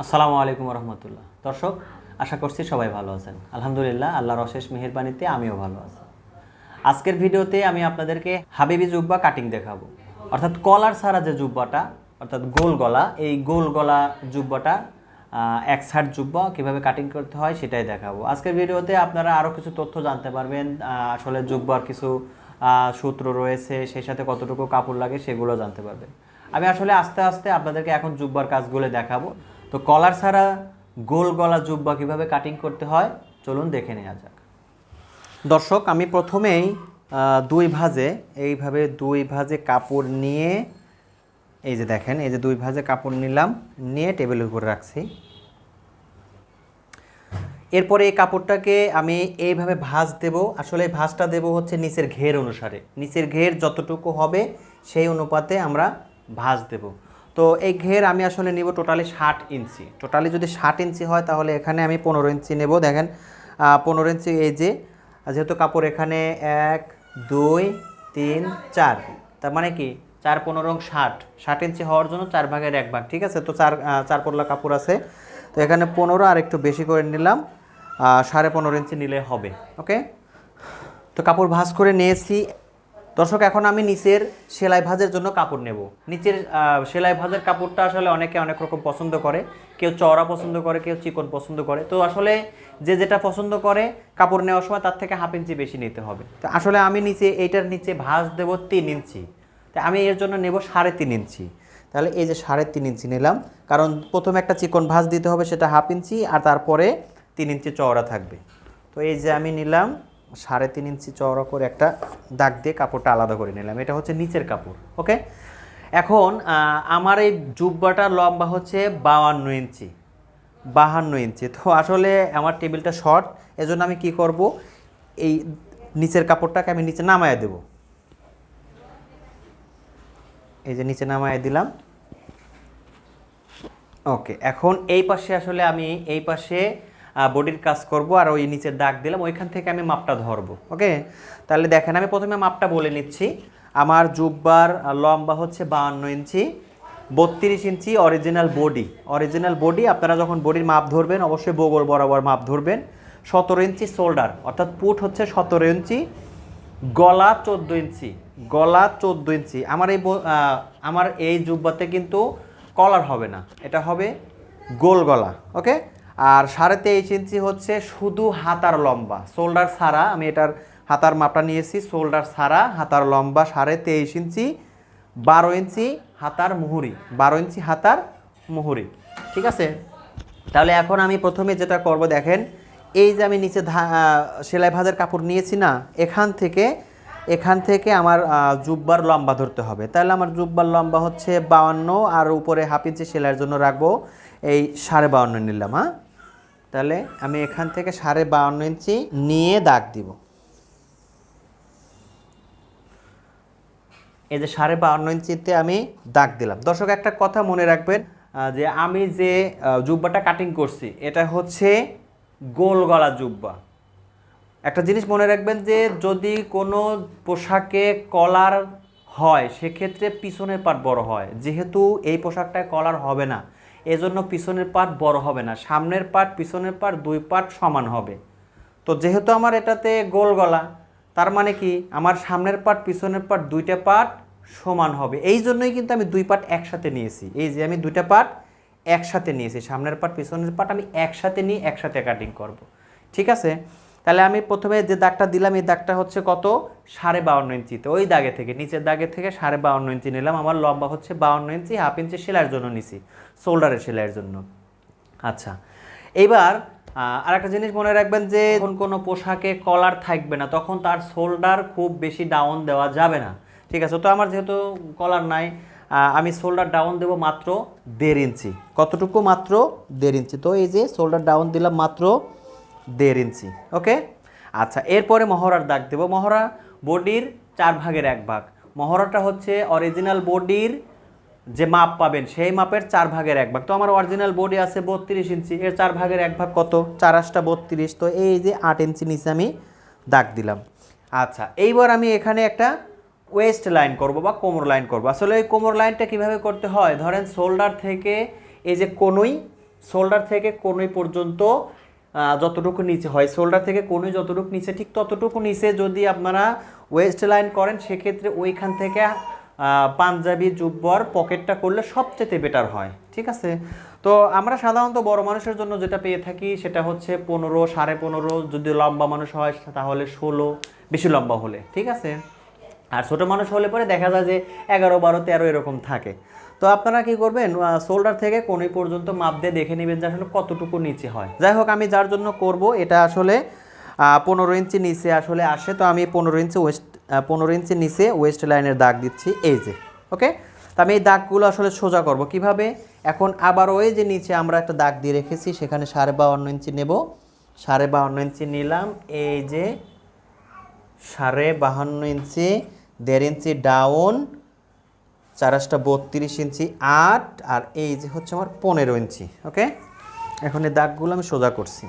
আসসালামু আলাইকুম রহমতুল্লাহ দর্শক, আশা করছি সবাই ভালো আছেন। আলহামদুলিল্লাহ, আল্লাহর অশেষ মেহেরবানিতে আমিও ভালো আছি। আজকের ভিডিওতে আমি আপনাদেরকে হাবিবি জুব্বা কাটিং দেখাবো। অর্থাৎ কলার ছাড়া যে জুব্বাটা, অর্থাৎ গোল গলা, এই গোল গলা জুব্বাটা এক সাইড জুব্বা কীভাবে কাটিং করতে হয় সেটাই দেখাবো। আজকের ভিডিওতে আপনারা আরও কিছু তথ্য জানতে পারবেন আসলে জুব্বার কিছু সূত্র রয়েছে, সেই সাথে কতটুকু কাপড় লাগে সেগুলো জানতে পারবেন। আমি আসলে আস্তে আস্তে আপনাদেরকে এখন জুব্বার কাজগুলো দেখাবো। তো কলার ছাড়া গোল গলা জুব্বা কীভাবে কাটিং করতে হয়? চলুন দেখে নেওয়া যাক। দর্শক, আমি প্রথমেই দুই ভাজে, এইভাবে দুই ভাজে কাপড় নিয়ে, এই যে দেখেন, এই যে দুই ভাজে কাপড় নিলাম, নিয়ে টেবিলের উপর রাখছি। এরপরে এই কাপড়টাকে আমি এইভাবে ভাঁজ দেব। আসলে ভাঁজটা দেব হচ্ছে নিচের ঘের অনুসারে। নিচের ঘের যতটুকু হবে, সেই অনুপাতে আমরা ভাঁজ দেব। তো এই ঘের আমি আসলে নিব টোটালি ষাট ইঞ্চি। টোটালি যদি ষাট ইঞ্চি হয় তাহলে এখানে আমি পনেরো ইঞ্চি নেব, দেখেন। পনেরো ইঞ্চি এই যে, যেহেতু কাপড় এখানে এক, দুই, তিন, চার, তার মানে কি? চার পনেরো ষাট। ষাট ইঞ্চি হওয়ার জন্য চার ভাগের এক ভাগ, ঠিক আছে? তো চার চার পল্লা কাপড় আছে। তো এখানে পনেরো আর একটু বেশি করে নিলাম। সাড়ে পনেরো ইঞ্চি নিলে হবে, ওকে? তো কাপড় ভাঁজ করে নিয়েছি। দর্শক, এখন আমি নিচের সেলাই ভাজের জন্য কাপড় নেব। নিচের সেলাই ভাজের কাপড়টা আসলে অনেকে অনেক রকম পছন্দ করে। কেউ চওড়া পছন্দ করে, কেউ চিকন পছন্দ করে। তো আসলে যে যেটা পছন্দ করে কাপড় নেওয়ার সময় তার থেকে হাফ ইঞ্চি বেশি নিতে হবে। তো আসলে আমি নিচে, এইটার নিচে ভাজ দেব তিন ইঞ্চি। তো আমি এর জন্য নেব সাড়ে তিন ইঞ্চি। তাহলে এই যে সাড়ে তিন ইঞ্চি নিলাম, কারণ প্রথমে একটা চিকন ভাঁজ দিতে হবে সেটা হাফ ইঞ্চি, আর তারপরে তিন ইঞ্চি চওড়া থাকবে। তো এই যে আমি নিলাম সাড়ে তিন ইঞ্চি চওড়া করে একটা দাগ দিয়ে কাপড়টা আলাদা করে নিলাম। এটা হচ্ছে নিচের কাপড়, ওকে? এখন আমার এই জুব্বাটার লম্বা হচ্ছে বাউান্ন ইঞ্চি, বাহান্ন ইঞ্চি। তো আসলে আমার টেবিলটা শর্ট, এজন্য আমি কি করব? এই নিচের কাপড়টাকে আমি নিচে নামায় দেব। এই যে নিচে নামায় দিলাম। ওকে, এখন এই পাশে আসলে আমি এই পাশে বডির কাজ করব আর ওই নিচের দাগ দিলাম, ওইখান থেকে আমি মাপটা ধরবো, ওকে? তাহলে দেখেন, আমি প্রথমে মাপটা বলে নিচ্ছি। আমার জুব্বার লম্বা হচ্ছে বাহান্ন ইঞ্চি, বত্রিশ inch original body original body আপনারা যখন বডির মাপ ধরবেন, অবশ্যই বগল বরাবর মাপ ধরবেন। সতেরো ইঞ্চি শোল্ডার অর্থাৎ পুট হচ্ছে সতেরো ইঞ্চি, গলা চোদ্দ ইঞ্চি, গলা চোদ্দ ইঞ্চি। আমার এই আমার এই জুব্বাতে কিন্তু কলার হবে না, এটা হবে গোল গলা, ওকে? আর সাড়ে তেইশ ইঞ্চি হচ্ছে শুধু হাতার লম্বা। শোল্ডার ছাড়া আমি এটার হাতার মাপটা নিয়েছি, শোল্ডার ছাড়া হাতার লম্বা সাড়ে তেইশ ইঞ্চি, বারো ইঞ্চি হাতার মুহুরি, বারো ইঞ্চি হাতার মুহুরি, ঠিক আছে? তাহলে এখন আমি প্রথমে যেটা করব দেখেন, এই যে আমি নিচে সেলাই ভাজের কাপড় নিয়েছি না, এখান থেকে এখান থেকে আমার জুব্বার লম্বা ধরতে হবে। তাহলে আমার জুব্বার লম্বা হচ্ছে বাউান্ন আর উপরে হাফ ইঞ্চি সেলাইয়ের জন্য রাখব। এই সাড়ে বাউন্ন নিলাম হ্যাঁ? তাহলে আমি এখান থেকে সাড়ে বাউন্ন ইঞ্চি নিয়ে দাগ দিব। এই যে সাড়ে বাউন্ন ইঞ্চিতে আমি দাগ দিলাম। দর্শক, একটা কথা মনে রাখবেন যে আমি যে জুব্বাটা কাটিং করছি, এটা হচ্ছে গোল গলা জুব্বা। একটা জিনিস মনে রাখবেন যে, যদি কোনো পোশাকে কলার হয়, সেক্ষেত্রে পিছনের পাট বড় হয়। যেহেতু এই পোশাকটায় কলার হবে না। এজন্য পিছনের পার্ট বড় হবে না, সামনের পার্ট পিছনের পার্ট দুই পার্ট সমান হবে। তো যেহেতু আমার এটাতে গোল গলা, তার মানে কি? আমার সামনের পার্ট পিছনের পার্ট দুইটা পার্ট সমান হবে। এই জন্যই কিন্তু আমি দুই পার্ট একসাথে নিয়েছি। এই যে আমি দুইটা পার্ট একসাথে নিয়েছি, সামনের পার্ট পিছনের পার্ট আমি একসাথে নিয়ে একসাথে কাটিং করব। ঠিক আছে? তাহলে আমি প্রথমে যে দাগটা দিলাম, এই দাগটা হচ্ছে কত? সাড়ে বাউন্ন ইঞ্চিতে ওই দাগে থেকে, নিচের দাগে থেকে সাড়ে বাউন্ন ইঞ্চি নিলাম। আমার লম্বা হচ্ছে বাউন্ন ইঞ্চি, হাফ ইঞ্চি সেলাইয়ের জন্য নিছি, শোল্ডারের সেলাইয়ের জন্য। আচ্ছা এবার আর একটা জিনিস মনে রাখবেন যে, যখন কোনো পোশাকে কলার থাকবে না, তখন তার শোল্ডার খুব বেশি ডাউন দেওয়া যাবে না। ঠিক আছে, তো আমার যেহেতু কলার নাই আমি শোল্ডার ডাউন দেবো মাত্র দেড় ইঞ্চি। কতটুকু মাত্র দেড় ইঞ্চি? তো এই যে শোল্ডার ডাউন দিলাম মাত্র দেড় ইঞ্চি, ওকে? আচ্ছা এরপরে মহড়ার দাগ দেবো। মহড়া বডির চার ভাগের এক ভাগ। মহড়াটা হচ্ছে অরিজিনাল বডির যে মাপ পাবেন, সেই মাপের চার ভাগের এক ভাগ। তো আমার অরিজিনাল বডি আছে বত্রিশ ইঞ্চি, এর চার ভাগের এক ভাগ কত? চার আটটা বত্রিশ। তো এই যে আট ইঞ্চি নিচে আমি দাগ দিলাম। আচ্ছা এইবার আমি এখানে একটা ওয়েস্ট লাইন করব বা কোমর লাইন করব। আসলে এই কোমর লাইনটা কীভাবে করতে হয়? ধরেন শোল্ডার থেকে এই যে কোনোই শোল্ডার থেকে কোনোই পর্যন্ত যতটুকু নিচে হয়। শোল্ডার থেকে কোনোই যতটুকু নিচে, ঠিক ততটুকু নিচে যদি আপনারা ওয়েস্ট লাইন করেন, সেক্ষেত্রে ওইখান থেকে পাঞ্জাবি, জুব্বর পকেটটা করলে সবচেয়ে বেটার হয়। ঠিক আছে? তো আমরা সাধারণত বড় মানুষের জন্য যেটা পেয়ে থাকি, সেটা হচ্ছে পনেরো, সাড়ে পনেরো, যদি লম্বা মানুষ হয়, তাহলে ষোলো, বেশি লম্বা হলে। ঠিক আছে? আর ছোটো মানুষ হলে পরে দেখা যায় যে এগারো, বারো, তেরো এরকম থাকে। তো আপনারা কি করবেন শোল্ডার থেকে কোনি পর্যন্ত মাপ দিয়ে দেখে নেবেন যে আসলে কতটুকু নিচে হয়। যাই হোক, আমি যার জন্য করব, এটা আসলে পনেরো ইঞ্চি নিচে আসলে আসে, তো আমি পনেরো ইঞ্চি ওয়েস্ট পনেরো ইঞ্চি নিচে ওয়েস্ট লাইনের দাগ দিচ্ছি, এই যে ওকে তো আমি এই দাগগুলো আসলে সোজা করব কীভাবে? এখন আবার ওই যে নিচে আমরা একটা দাগ দিয়ে রেখেছি, সেখানে সাড়ে বাউন্ন ইঞ্চি নেব। সাড়ে বাউন্ন ইঞ্চি নিলাম, এই যে সাড়ে বাহান্ন ইঞ্চি, দেড় ইঞ্চি ডাউন চারাসটা বত্রিশ ইঞ্চি, আট, আর এই যে হচ্ছে আমার পনেরো ইঞ্চি ওকে এখন এই দাগগুলো আমি সোজা করছি।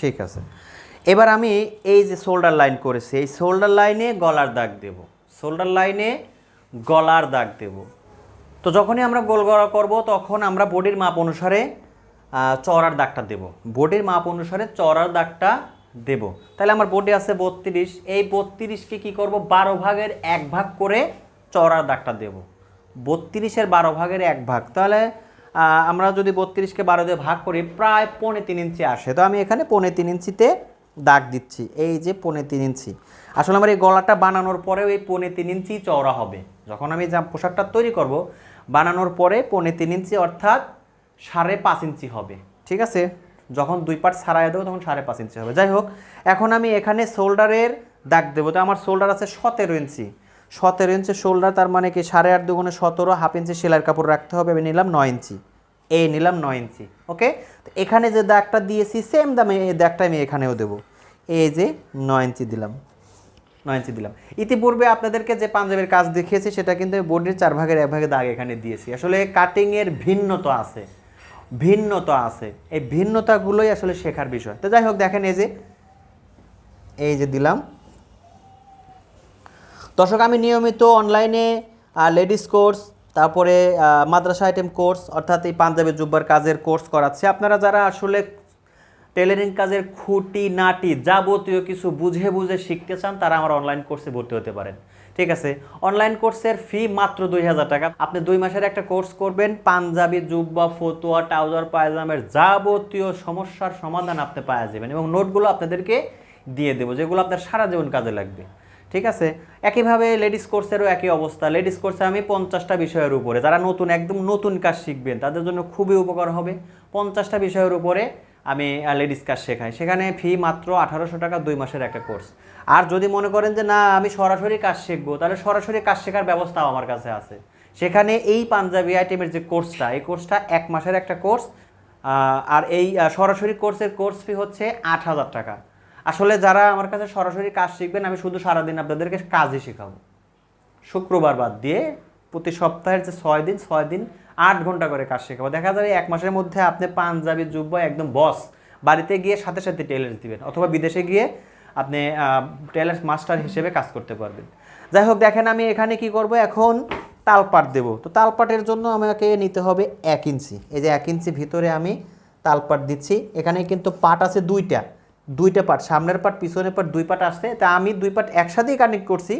ঠিক আছে। এবার আমি এই যে শোল্ডার লাইন করেছি, এই শোল্ডার লাইনে গলার দাগ দেব, শোল্ডার লাইনে গলার দাগ দেব। তো যখনই আমরা গোল গলা করব, তখন আমরা বডির মাপ অনুসারে চড়ার দাগটা দেব। বডির মাপ অনুসারে চড়ার দাগটা দেব। তাহলে আমার বডি আছে বত্রিশ। এই বত্রিশকে কি করব? বারো ভাগের এক ভাগ করে চওড়ার দাগটা দেব। বত্রিশের বারো ভাগের এক ভাগ। তাহলে আমরা যদি বত্রিশকে বারো দিয়ে ভাগ করি, প্রায় পৌনে তিন ইঞ্চি আসে। তো আমি এখানে পৌনে তিন ইঞ্চিতে দাগ দিচ্ছি। এই যে পৌনে তিন ইঞ্চি। আসলে আমার এই গলাটা বানানোর পরেও এই পৌনে তিন ইঞ্চি চওড়া হবে। যখন আমি যা পোশাকটা তৈরি করব, বানানোর পরে পৌনে তিন ইঞ্চি অর্থাৎ সাড়ে পাঁচ ইঞ্চি হবে, ঠিক আছে? যখন দুই পার্ট ছাড়াই দেবো তখন সাড়ে পাঁচ ইঞ্চি হবে। যাই হোক, এখন আমি এখানে শোল্ডারের দাগ দেবো। তো আমার শোল্ডার আছে সতেরো ইঞ্চি। সতেরো ইঞ্চি শোল্ডার, তার মানে কি সাড়ে আট দুগুণে সতেরো, হাফ ইঞ্চি সেলাইয়ের কাপড় রাখতে হবে। আমি নিলাম নয় ইঞ্চি। এই নিলাম নয় ইঞ্চি, ওকে? তো এখানে যে দাগটা দিয়েছি সেম দামে এই দাগটা আমি এখানেও দেবো। এই যে নয় ইঞ্চি দিলাম। নয় দিলাম। ইতিপূর্বে আপনাদেরকে যে পাঞ্জাবের কাজ দেখিয়েছি, সেটা কিন্তু বডির চার ভাগের এক ভাগে দাগ এখানে দিয়েছি। আসলে কাটিংয়ের ভিন্নতা আছে। ভিন্নতা আছে। এই ভিন্নতাগুলোই আসলে শেখার বিষয়। তো যাই হোক, দেখেন এই যে এই যে দিলাম। দর্শক, আমি নিয়মিত অনলাইনে লেডিস কোর্স তারপরে মাদ্রাসা আইটেম কোর্স অর্থাৎ এই পাঞ্জাবি জুব্বার কাজের কোর্স করাচ্ছি। আপনারা যারা আসলে টেলারিং কাজের খুঁটি, নাটি, যাবতীয় কিছু বুঝে বুঝে শিখতে চান, তারা আমার অনলাইন কোর্সে ভর্তি হতে পারেন। ঠিক আছে? অনলাইন কোর্সের ফি মাত্র দুই হাজার টাকা। আপনি দুই মাসের একটা কোর্স করবেন, পাঞ্জাবি, জুব্বা, ফতুয়া ট্রাউজার পায়জামের যাবতীয় সমস্যার সমাধান আপনি পাওয়া যাবেন এবং নোটগুলো আপনাদেরকে দিয়ে দেবো, যেগুলো আপনার সারা জীবন কাজে লাগবে। ঠিক আছে? একইভাবে লেডিস কোর্সেরও একই অবস্থা। লেডিস কোর্সে আমি পঞ্চাশটা বিষয়ের উপরে, যারা নতুন, একদম নতুন কাজ শিখবেন, তাদের জন্য খুবই উপকার হবে। পঞ্চাশটা বিষয়ের উপরে আমি লেডিস কাজ শেখাই। সেখানে ফি মাত্র আঠারোশো টাকা দুই মাসের একটা কোর্স আর যদি মনে করেন যে, না, আমি সরাসরি কাজ শিখব, তাহলে সরাসরি কাজ শেখার ব্যবস্থাও আমার কাছে আছে। সেখানে এই পাঞ্জাবি আইটেমের যে কোর্সটা এই কোর্সটা এক মাসের একটা কোর্স আর এই সরাসরি কোর্সের কোর্স ফি হচ্ছে আট হাজার টাকা। আসলে যারা আমার কাছে সরাসরি কাজ শিখবেন, আমি শুধু সারাদিন আপনাদেরকে কাজই শেখাবো। শুক্রবার বাদ দিয়ে প্রতি সপ্তাহের যে ছয় দিন ছয় দিন আট ঘণ্টা করে কাজ শেখাবো। দেখা যাবে এক মাসের মধ্যে আপনি পাঞ্জাবি যুব্ব একদম বস। বাড়িতে গিয়ে সাথে সাথে টেলার্স দিবেন অথবা বিদেশে গিয়ে আপনি টেলার্স মাস্টার হিসেবে কাজ করতে পারবেন। যাই হোক, দেখেন আমি এখানে কি করব? এখন তালপাট দেব। তো তালপাটের জন্য আমাকে নিতে হবে এক ইঞ্চি। এই যে এক ইঞ্চি ভিতরে আমি তালপাট দিচ্ছি। এখানে কিন্তু পাট আছে দুইটা। দুইটা পাট, সামনের পাট, পিছনের পাট, দুই পাট আসছে। তা আমি দুই পাট একসাথেই কানেক্ট করছি।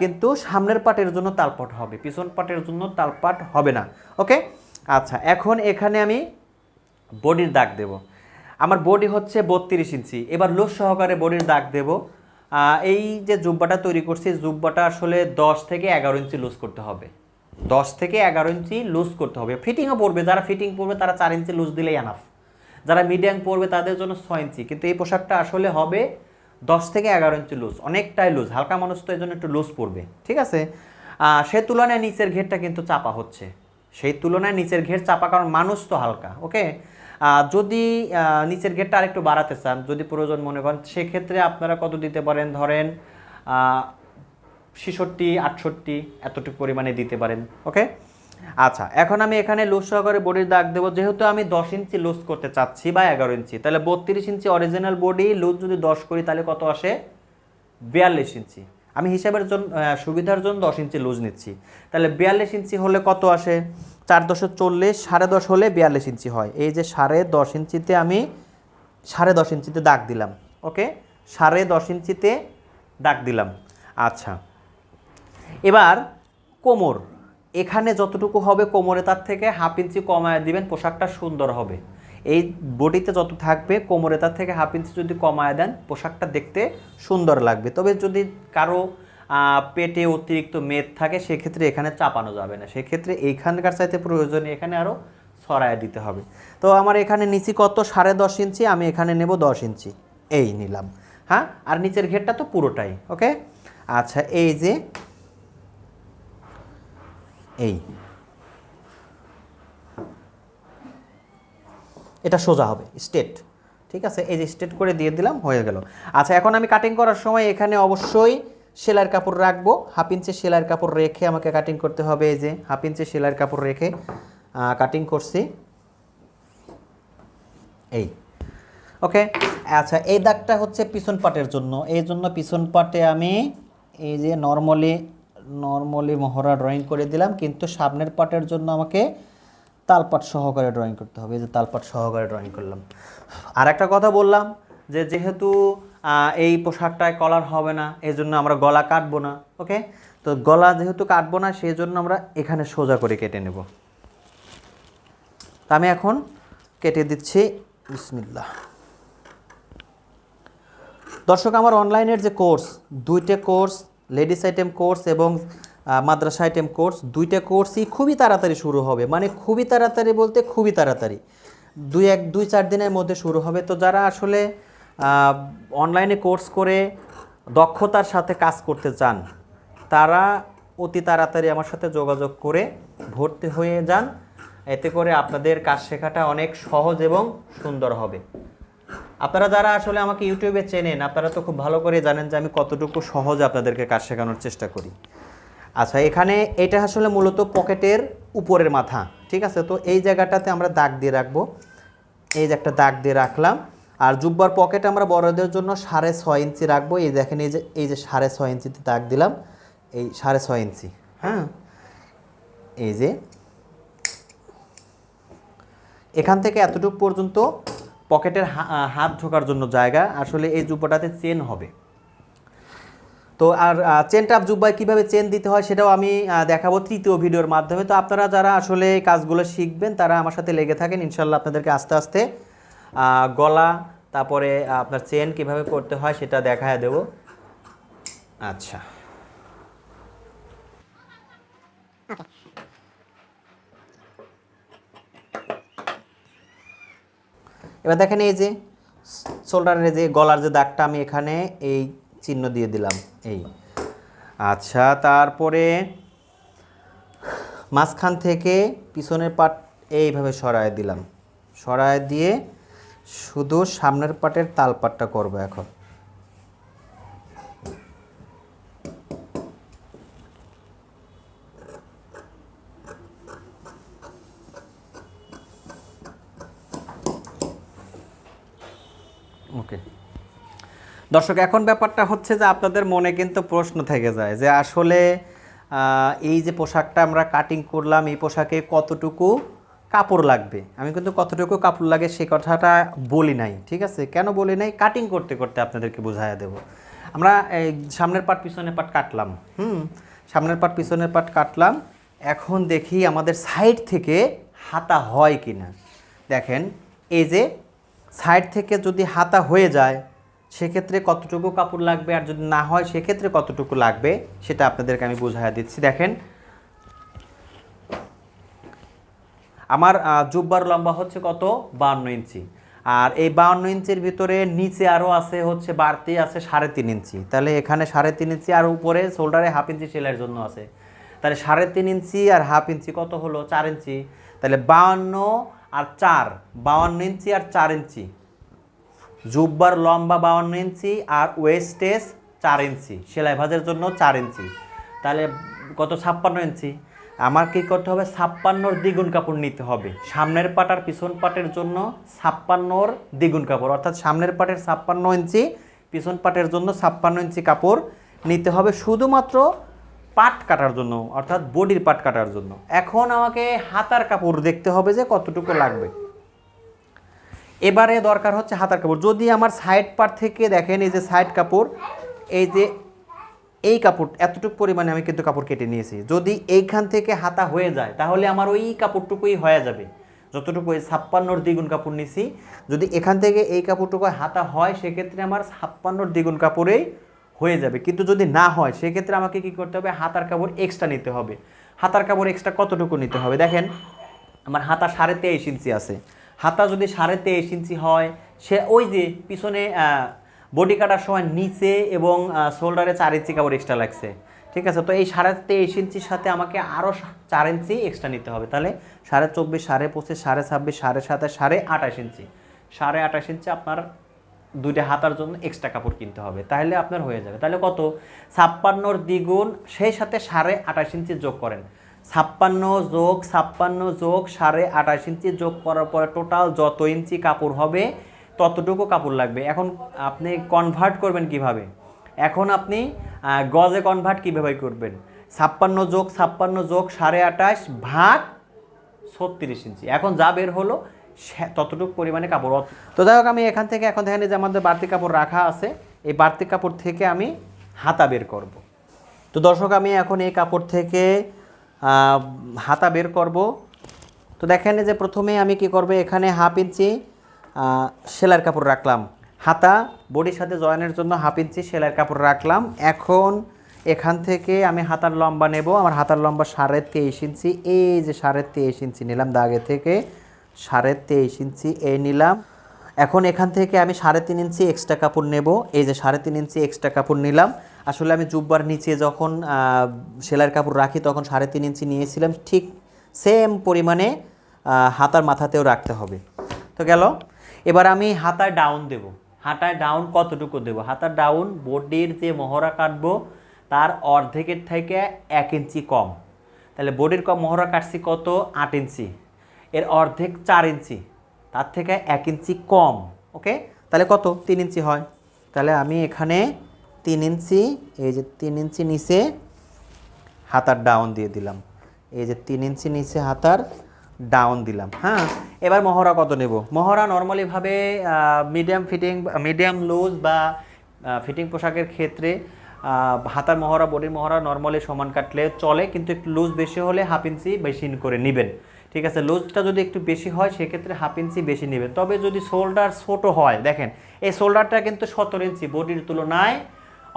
কিন্তু সামনের পাটের জন্য তালপাট হবে, পিছন পাটের জন্য তালপাট হবে না, ওকে? আচ্ছা এখন এখানে আমি বডির দাগ দেব। আমার বডি হচ্ছে বত্রিশ ইঞ্চি, এবার লোস সহকারে বডির দাগ দেব। এই যে জুব্বাটা তৈরি করছি, জুব্বাটা আসলে দশ থেকে এগারো ইঞ্চি লুজ করতে হবে। দশ থেকে এগারো ইঞ্চি লুজ করতে হবে। ফিটিংও পড়বে, যারা ফিটিং পড়বে তারা চার ইঞ্চি লুজ দিলেই আনাফ যারা মিডিয়াম পড়বে তাদের জন্য ছয় ইঞ্চি, কিন্তু এই পোশাকটা আসলে হবে দশ থেকে এগারো ইঞ্চি লুজ, অনেকটাই লুজ, হালকা মানুষ তো এই জন্য একটু লুজ পড়বে ঠিক আছে? সে তুলনায় নিচের ঘেরটা কিন্তু চাপা হচ্ছে। সেই তুলনায় নিচের ঘের চাপা, কারণ মানুষ তো হালকা, ওকে? যদি নিচের ঘেরটা আরেকটু বাড়াতে চান, যদি প্রয়োজন মনে করেন, সেক্ষেত্রে আপনারা কত দিতে পারেন? ধরেন ছেষট্টি, আটষট্টি, এতটুকু পরিমাণে দিতে পারেন, ওকে? আচ্ছা এখন আমি এখানে লুজ সহকারে বডির দাগ দেবো। যেহেতু আমি দশ ইঞ্চি লুজ করতে চাচ্ছি বা এগারো ইঞ্চি, তাহলে বত্রিশ ইঞ্চি অরিজিনাল বডি লুজ যদি দশ করি, তাহলে কত আসে? বিয়াল্লিশ ইঞ্চি। আমি হিসাবের জন্য সুবিধার জন্য দশ ইঞ্চি লুজ নিচ্ছি। তাহলে বিয়াল্লিশ ইঞ্চি হলে কত আসে? চার দশে চল্লিশ, সাড়ে দশ হলে বিয়াল্লিশ ইঞ্চি হয়। এই যে সাড়ে দশ ইঞ্চিতে আমি, সাড়ে দশ ইঞ্চিতে দাগ দিলাম, ওকে? সাড়ে দশ ইঞ্চিতে দাগ দিলাম। আচ্ছা এবার কোমর। এখানে যতটুকু হবে কোমরে তার থেকে হাফ ইঞ্চি কমায় দিবেন, পোশাকটা সুন্দর হবে। এই বডিতে যত থাকবে কোমরে তার থেকে হাফ ইঞ্চি যদি কমায় দেন, পোশাকটা দেখতে সুন্দর লাগবে। তবে যদি কারও পেটে অতিরিক্ত মেদ থাকে, সেক্ষেত্রে এখানে চাপানো যাবে না। সেক্ষেত্রে এইখানকার চাইতে প্রয়োজনে এখানে আরও ছড়ায় দিতে হবে। তো আমার এখানে নিচি কত? সাড়ে দশ ইঞ্চি, আমি এখানে নেব দশ ইঞ্চি। এই নিলাম। হ্যাঁ? আর নিচের ঘেরটা তো পুরোটাই, ওকে? আচ্ছা এই যে এই। এটা সোজা হবে স্টেট ঠিক আছে? এই যে স্টেট করে দিয়ে দিলাম, হয়ে গেল। আচ্ছা এখন আমি কাটিং করার সময় এখানে অবশ্যই সেলাইয়ের কাপড় রাখব। হাফ ইঞ্চি সেলাইয়ের কাপড় রেখে আমাকে কাটিং করতে হবে, এই যে হাফ ইঞ্চি সেলাইয়ের কাপড় রেখে কাটিং করছি। এই। ওকে আচ্ছা এই দাগটা হচ্ছে পিছন পাটের জন্য। এই জন্য পিছন পাটে আমি এই যে নর্মালি নর্মালি মহড়া ড্রয়িং করে দিলাম, কিন্তু সামনের পাটের জন্য আমাকে তালপাট সহকারে ড্রয়িং করতে হবে। যে তালপাট সহকারে ড্রয়িং করলাম। আর একটা কথা বললাম যে যেহেতু এই পোশাকটায় কলার হবে না এই জন্য আমরা গলা কাটবো না ওকে তো গলা যেহেতু কাটবো না সেই জন্য আমরা এখানে সোজা করে কেটে নেব। আমি এখন কেটে দিচ্ছি। বিসমিল্লাহ। দর্শক, আমার অনলাইনের যে কোর্স দুইটা কোর্স লেডিস আইটেম কোর্স এবং মাদ্রাসা আইটেম কোর্স দুইটা কোর্সই খুবই তাড়াতাড়ি শুরু হবে। মানে খুবই তাড়াতাড়ি বলতে খুবই তাড়াতাড়ি। দুই এক, দুই চার দিনের মধ্যে শুরু হবে। তো যারা আসলে অনলাইনে কোর্স করে দক্ষতার সাথে কাজ করতে চান, তারা অতি তাড়াতাড়ি আমার সাথে যোগাযোগ করে ভর্তি হয়ে যান। এতে করে আপনাদের কাজ শেখাটা অনেক সহজ এবং সুন্দর হবে। আপনারা যারা আসলে আমাকে ইউটিউবে চেনেন, আপনারা তো খুব ভালো করে জানেন যে আমি কতটুকু সহজ আপনাদেরকে কাজ শেখানোর চেষ্টা করি। আচ্ছা এখানে এটা আসলে মূলত পকেটের উপরের মাথা, ঠিক আছে? তো এই জায়গাটাতে আমরা দাগ দিয়ে রাখব। এই যে একটা দাগ দিয়ে রাখলাম। আর জুব্বার পকেট আমরা বড়দের জন্য সাড়ে ছয় ইঞ্চি রাখব। এই দেখেন, এই যে এই যে সাড়ে ছয় ইঞ্চিতে দাগ দিলাম। এই সাড়ে ছয় ইঞ্চি হ্যাঁ? এই যে, এখান থেকে এতটুকু পর্যন্ত পকেটের হাত ঢোকার জন্য জায়গা আসলে এই জুব্বাটাতে চেন হবে। তো আর আহ, চেনটা জুব্বায় কীভাবে চেন দিতে হয় সেটাও আমি দেখাবো তৃতীয় ভিডিওর মাধ্যমে। তো আপনারা যারা আসলে কাজগুলো শিখবেন তারা আমার সাথে লেগে থাকেন। ইনশাল্লাহ আপনাদেরকে আস্তে আস্তে গলা তারপরে আপনার চেন কীভাবে করতে হয় সেটা দেখায় দেব। আচ্ছা। এবার দেখেন এই যে শোল্ডারের যে গলার যে দাগটা আমি এখানে এই চিহ্ন দিয়ে দিলাম, এই। আচ্ছা তারপরে মাঝখান থেকে পিছনের পাট এইভাবে সরায় দিলাম। সরায় দিয়ে শুধু সামনের পাটের তালপাটটা করব এখন ওকে দর্শক, এখন ব্যাপারটা হচ্ছে যে আপনাদের মনে কিন্তু প্রশ্ন থেকে যায় যে আসলে এই যে পোশাকটা আমরা কাটিং করলাম, এই পোশাকে কতটুকু কাপড় লাগবে? আমি কিন্তু কতটুকু কাপড় লাগে সে কথাটা বলি নাই, ঠিক আছে? কেন বলি নাই? কাটিং করতে করতে আপনাদেরকে বোঝায় দেব। আমরা সামনের পাট পিছনের পাট কাটলাম, হুম? সামনের পাট পিছনের পাট কাটলাম। এখন দেখি আমাদের সাইড থেকে হাতা হয় কি না দেখেন, এই যে সাইড থেকে যদি হাতা হয়ে যায় সেক্ষেত্রে কতটুকু কাপড় লাগবে আর যদি না হয়, সেক্ষেত্রে কতটুকু লাগবে সেটা আপনাদেরকে আমি বোঝাই দিচ্ছি। দেখেন, আমার জুব্বার লম্বা হচ্ছে কত? বাহান্ন ইঞ্চি। আর এই বাহান্ন ইঞ্চির ভিতরে নিচে আরও আছে, হচ্ছে বাড়তি আছে সাড়ে তিন ইঞ্চি। তাহলে এখানে সাড়ে তিন ইঞ্চি আর উপরে শোল্ডারে হাফ ইঞ্চি সেলাইয়ের জন্য আছে। তাহলে সাড়ে তিন ইঞ্চি আর হাফ ইঞ্চি কত হলো? চার ইঞ্চি। তাহলে বাহান্ন আর চার, বাহান্ন ইঞ্চি আর চার ইঞ্চি। জুব্বার লম্বা বাউন্ন ইঞ্চি আর ওয়েস্টেজ চার ইঞ্চি, সেলাই ভাজের জন্য চার ইঞ্চি। তাহলে কত ছাপ্পান্ন ইঞ্চি? আমার কি করতে হবে? ছাপ্পান্নর দ্বিগুণ কাপড় নিতে হবে। সামনের পাট আর পিছন পাটের জন্য ছাপ্পান্নর দ্বিগুণ কাপড়, অর্থাৎ সামনের পাটের ছাপ্পান্ন ইঞ্চি, পিছন পাটের জন্য ছাপ্পান্ন ইঞ্চি কাপড় নিতে হবে শুধুমাত্র পাট কাটার জন্য, অর্থাৎ বডির পাট কাটার জন্য। এখন আমাকে হাতার কাপড় দেখতে হবে যে কতটুকু লাগবে। এবারে দরকার হচ্ছে হাতার কাপড়। যদি আমার সাইড পার থেকে দেখেন, এই যে সাইড কাপড়, এই যে এই কাপড়, এতটুকু পরিমাণে আমি কিন্তু কাপড় কেটে নিয়েছি। যদি এইখান থেকে হাতা হয়ে যায়, তাহলে আমার ওই কাপড়টুকুই হয়ে যাবে। যতটুকু ওই ছাপ্পান্নর দ্বিগুণ কাপড় নিছি। যদি এখান থেকে এই কাপড়টুকু হাতা হয়, সেক্ষেত্রে আমার ছাপ্পান্নর দ্বিগুণ কাপড়েই হয়ে যাবে। কিন্তু যদি না হয়, সেক্ষেত্রে আমাকে কি করতে হবে? হাতার কাপড় এক্সট্রা নিতে হবে। হাতার কাপড় এক্সট্রা কতটুকু নিতে হবে? দেখেন, আমার হাতা সাড়ে তেইশ ইঞ্চি আছে। হাতা যদি সাড়ে তেইশ ইঞ্চি হয়, সে ওই যে পিছনে বডি কাটার সময় নিচে এবং শোল্ডারে চার ইঞ্চি কাপড় এক্সট্রা লাগছে। ঠিক আছে? তো এই সাড়ে তেইশ ইঞ্চির সাথে আমাকে আরও চার ইঞ্চি এক্সট্রা নিতে হবে। তাহলে সাড়ে চব্বিশ, সাড়ে পঁচিশ, সাড়ে ছাব্বিশ, সাড়ে সাতাশ, সাড়ে আঠাশ ইঞ্চি। সাড়ে আঠাশ ইঞ্চি আপনার দুইটা হাতার জন্য এক্সট্রা কাপড় কিনতে হবে। তাহলে আপনার হয়ে যাবে। তাহলে কত? ছাপ্পান্নর দ্বিগুণ, সেই সাথে সাড়ে আঠাশ ইঞ্চি যোগ করেন। ছাপ্পান্ন যোগ ছাপ্পান্ন যোগ সাড়ে আঠাশ ইঞ্চি যোগ করার পরে টোটাল যত ইঞ্চি কাপড় হবে, ততটুকু কাপড় লাগবে। এখন আপনি কনভার্ট করবেন কীভাবে? এখন আপনি গজে কনভার্ট কীভাবে করবেন? ছাপ্পান্ন যোগ ছাপ্পান্ন যোগ সাড়ে আঠাশ ভাগ ছত্রিশ ইঞ্চি। এখন যা বের হলো ততটুকু পরিমাণে কাপড়। তো যাই হোক, আমি এখান থেকে, এখন দেখেন যে আমাদের বাড়তি কাপড় রাখা আছে, এই বাড়তি কাপড় থেকে আমি হাতা বের করব। তো দর্শক, আমি এখন এই কাপড় থেকে হাতা বের করব। তো দেখেন যে প্রথমে আমি কি করব, এখানে হাফ ইঞ্চি সেলাইয়ের কাপড় রাখলাম। হাতা, বডির সাথে জয়েনের জন্য হাফ ইঞ্চি সেলাইয়ের কাপড় রাখলাম। এখন এখান থেকে আমি হাতার লম্বা নেব। আমার হাতার লম্বা সাড়ে তেইশ ইঞ্চি, এই যে সাড়ে তেইশ ইঞ্চি নিলাম দাগে থেকে, সাড়ে তেইশ ইঞ্চি এই নিলাম। এখন এখান থেকে আমি সাড়ে তিন ইঞ্চি এক্সট্রা কাপড় নেব। এই যে সাড়ে তিন ইঞ্চি এক্সট্রা কাপড় নিলাম। আসলে আমি জুব্বার নিচে যখন সেলাইয়ের কাপড় রাখি, তখন সাড়ে তিন ইঞ্চি নিয়েছিলাম, ঠিক সেম পরিমাণে হাতার মাথাতেও রাখতে হবে। তো গেল, এবার আমি হাতায় ডাউন দেব। হাতায় ডাউন কতটুকু দেব? হাতার ডাউন বডির যে মহড়া কাটবো, তার অর্ধেকের থেকে এক ইঞ্চি কম। তাহলে বডির কম মহড়া কাটছি কত? আট ইঞ্চি। এর অর্ধেক চার ইঞ্চি। তার থেকে এক ইঞ্চি কম ওকে তাহলে কত? তিন ইঞ্চি হয়। তাহলে আমি এখানে তিন ইঞ্চি, এই যে তিন ইঞ্চি নিচে হাতার ডাউন দিয়ে দিলাম। এই যে তিন ইঞ্চি নিচে হাতার ডাউন দিলাম হ্যাঁ? এবার মহড়া কত নেব? মহড়া নর্মালিভাবে মিডিয়াম ফিটিং মিডিয়াম লুজ বা ফিটিং পোশাকের ক্ষেত্রে হাতার মহড়া, বডির মহড়া নর্মালি সমান কাটলে চলে, কিন্তু একটু লুজ বেশি হলে হাফ ইঞ্চি বেশি করে নেবেন। ঠিক আছে লুজটা যদি একটু বেশি হয়, সেক্ষেত্রে হাফ ইঞ্চি বেশি নেবেন। তবে যদি শোল্ডার ছোট হয়, দেখেন, এই শোল্ডারটা কিন্তু সতেরো ইঞ্চি বডির তুলনায়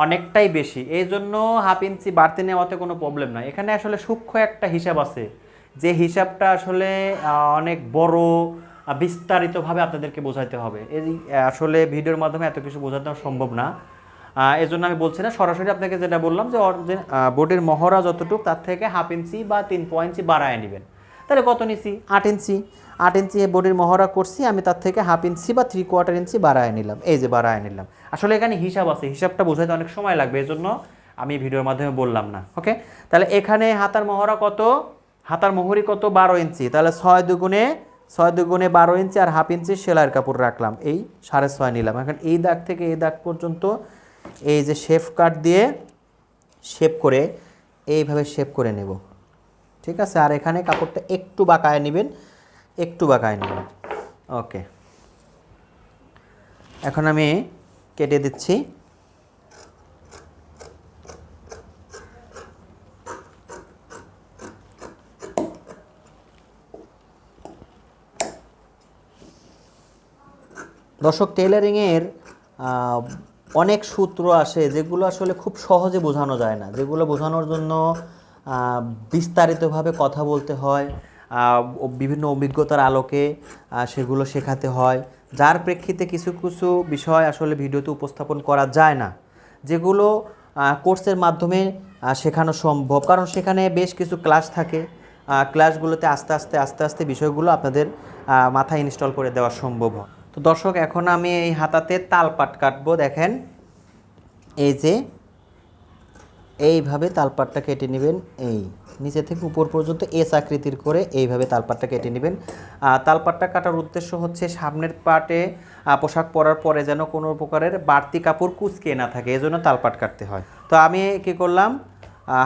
অনেকটাই বেশি। এই জন্য হাফ ইঞ্চি বাড়তি নেওয়াতে কোনো প্রবলেম নাই। এখানে আসলে সূক্ষ্ম একটা হিসাব আছে। যে হিসাবটা আসলে অনেক বড় বিস্তারিতভাবে আপনাদেরকে বোঝাইতে হবে। এই, আসলে ভিডিওর মাধ্যমে এত কিছু বোঝাতে সম্ভব না। এই জন্য আমি বলছি না, সরাসরি আপনাকে যেটা বললাম যে বোর্ডের মহড়া যতটুকু তার থেকে হাফ ইঞ্চি বা তিন ইঞ্চি বাড়ায় নেবেন। তাহলে কত নিছি? আট ইঞ্চি। আট ইঞ্চি বডির মহড়া করছি, আমি তার থেকে হাফ ইঞ্চি বা থ্রি কোয়ার্টার ইঞ্চি বাড়ায় নিলাম। এই যে বাড়ায় নিলাম। আসলে এখানে হিসাব আছে, হিসাবটা বোঝাতে অনেক সময় লাগবে এই জন্য আমি ভিডিওর মাধ্যমে বললাম না ওকে তাহলে এখানে হাতার মহড়া কত? হাতার মোহরি কত? বারো ইঞ্চি। তাহলে ছয় দুগুণে ছয় দুগুণে বারো ইঞ্চি আর হাফ ইঞ্চি সেলাইয়ের কাপড় রাখলাম। এই সাড়ে ছয় নিলাম। এখন এই দাগ থেকে এই দাগ পর্যন্ত এই যে শেপ কাট দিয়ে শেপ করে, এইভাবে শেপ করে নেব। ঠিক আছে? আর এখানে কাপড়টা একটু বাঁকায় নেবেন, একটু বাঁকায় নেবেন। ওকে। এখন আমি কেটে দিচ্ছি। দর্শক টেলারিংয়ের অনেক সূত্র আসে যেগুলো আসলে খুব সহজে বোঝানো যায় না। যেগুলো বোঝানোর জন্য বিস্তারিতভাবে কথা বলতে হয় বিভিন্ন অভিজ্ঞতার আলোকে সেগুলো শেখাতে হয়। যার প্রেক্ষিতে কিছু কিছু বিষয় আসলে ভিডিওতে উপস্থাপন করা যায় না, যেগুলো কোর্সের মাধ্যমে শেখানো সম্ভব। কারণ সেখানে বেশ কিছু ক্লাস থাকে ক্লাসগুলোতে আস্তে আস্তে আস্তে আস্তে বিষয়গুলো আপনাদের মাথায় ইনস্টল করে দেওয়া সম্ভব তো দর্শক, এখন আমি এই হাতাতে তালপাট কাটবো। দেখেন, এই যে এইভাবে তালপাটটা কেটে নেবেন, এই নিচে থেকে উপর পর্যন্ত এস আকৃতির করে এইভাবে তালপাটটা কেটে নেবেন। তালপাটটা কাটার উদ্দেশ্য হচ্ছে সামনের পাটে পোশাক পরার পরে যেন কোনো প্রকারের বাড়তি কাপড় কুচকে না থাকে, এজন্য তালপাট কাটতে হয়। তো আমি কি করলাম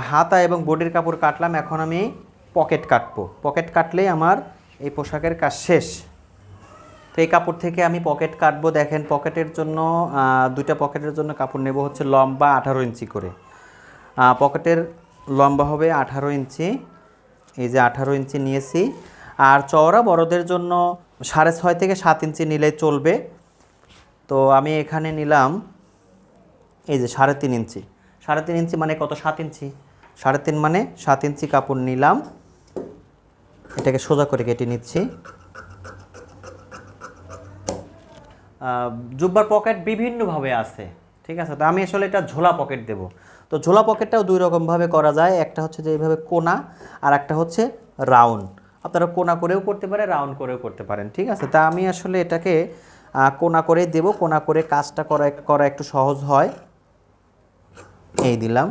হাতা এবং বডির কাপড় কাটলাম, এখন আমি পকেট কাটবো। পকেট কাটলেই আমার এই পোশাকের কাজ শেষ। তো এই কাপড় থেকে আমি পকেট কাটবো, দেখেন পকেটের জন্য দুইটা পকেটের জন্য কাপড় নেব হচ্ছে লম্বা আঠারো ইঞ্চি করে। পকেটের লম্বা হবে আঠারো ইঞ্চি। এই যে আঠারো ইঞ্চি নিয়েছি। আর চওড়া বড়দের জন্য সাড়ে ছয় থেকে সাত ইঞ্চি নিলে চলবে। তো আমি এখানে নিলাম এই যে সাড়ে তিন ইঞ্চি। সাড়ে তিন ইঞ্চি মানে কত? সাত ইঞ্চি। সাড়ে তিন মানে সাত ইঞ্চি কাপড় নিলাম। এটাকে সোজা করে কেটে নিচ্ছি। জুব্বার পকেট বিভিন্নভাবে আছে। ঠিক আছে? তো আমি আসলে এটা ঝোলা পকেট দেব। তো ঝোলা পকেটটাও দুই রকমভাবে করা যায়। একটা হচ্ছে যে এইভাবে কোনা আর একটা হচ্ছে রাউন্ড আপনারা কোনা করেও করতে পারে রাউন্ড করেও করতে পারেন, ঠিক আছে? তা আমি আসলে এটাকে কোনা করে দেব। কোনা করে কাজটা করা করা একটু সহজ হয়। এই দিলাম।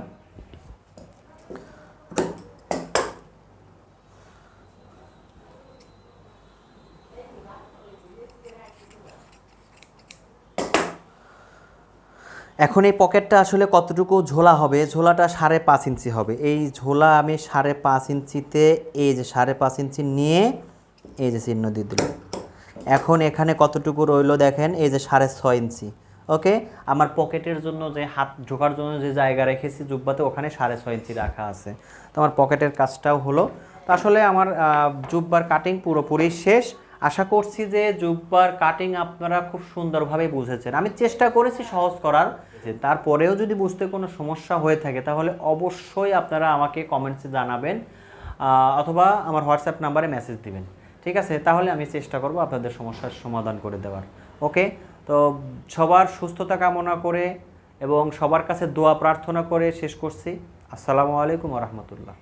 এখন এই পকেটটা আসলে কতটুকু ঝোলা হবে? ঝোলাটা সাড়ে পাঁচ ইঞ্চি হবে। এই ঝোলা আমি সাড়ে পাঁচ ইঞ্চিতে এই যে সাড়ে পাঁচ ইঞ্চি নিয়ে এই যে চিহ্ন দিয়ে দিল এখন এখানে কতটুকু রইল দেখেন? এই যে সাড়ে ছয় ইঞ্চি। ওকে? আমার পকেটের জন্য যে হাত ঢোকার জন্য যে জায়গা রেখেছি জুব্বাতে ওখানে সাড়ে ছয় ইঞ্চি রাখা আছে। তো আমার পকেটের কাজটাও হলো। তো আসলে আমার জুব্বার কাটিং পুরোপুরি শেষ। আশা করছি যে জুব্বার কাটিং আপনারা খুব সুন্দরভাবে বুঝেছেন। আমি চেষ্টা করেছি সহজ করার তারপরেও যদি বুঝতে কোনো সমস্যা হয়ে থাকে, তাহলে অবশ্যই আপনারা আমাকে কমেন্টসে জানাবেন অথবা আমার হোয়াটসঅ্যাপ নাম্বারে মেসেজ দিবেন। ঠিক আছে? তাহলে আমি চেষ্টা করব আপনাদের সমস্যার সমাধান করে দেওয়ার। ওকে? তো সবার সুস্থতা কামনা করে এবং সবার কাছে দোয়া প্রার্থনা করে শেষ করছি। আসসালামু আলাইকুম রহমতুল্লাহ।